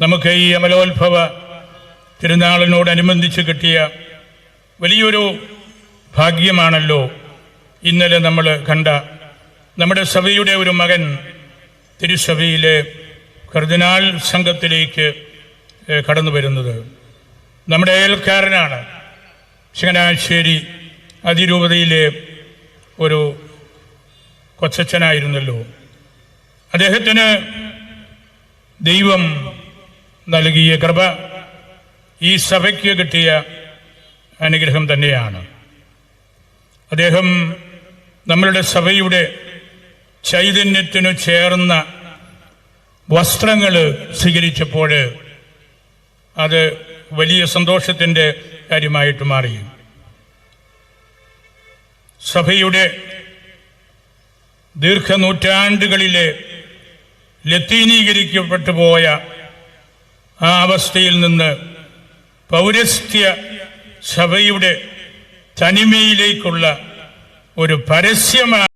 നമുക്ക് ഈ അമലോത്ഭവ തിരുനാളിനോടനുബന്ധിച്ച് കിട്ടിയ വലിയൊരു ഭാഗ്യമാണല്ലോ ഇന്നലെ നമ്മൾ കണ്ട നമ്മുടെ സഭയുടെ ഒരു മകൻ തിരുസഭയിലെ കർദിനാൾ സംഘത്തിലേക്ക് കടന്നു വരുന്നത്. നമ്മുടെ അയൽക്കാരനാണ് ചങ്ങനാശ്ശേരി അതിരൂപതയിലെ ഒരു കൊച്ചച്ഛനായിരുന്നല്ലോ. അദ്ദേഹത്തിന് ദൈവം നൽകിയ കൃപ ഈ സഭയ്ക്ക് കിട്ടിയ അനുഗ്രഹം തന്നെയാണ്. അദ്ദേഹം നമ്മളുടെ സഭയുടെ ചൈതന്യത്തിനു ചേർന്ന വസ്ത്രങ്ങൾ സ്വീകരിച്ചപ്പോൾ അത് വലിയ സന്തോഷത്തിന്റെ കാര്യമായിട്ട് മാറി. സഭയുടെ ദീർഘനൂറ്റാണ്ടുകളിലെ ലത്തീനീകരിക്കപ്പെട്ടു പോയ ആ അവസ്ഥയിൽ നിന്ന് പൗരസ്ത്യ സഭയുടെ തനിമയിലേക്കുള്ള ഒരു പരസ്യമാണ്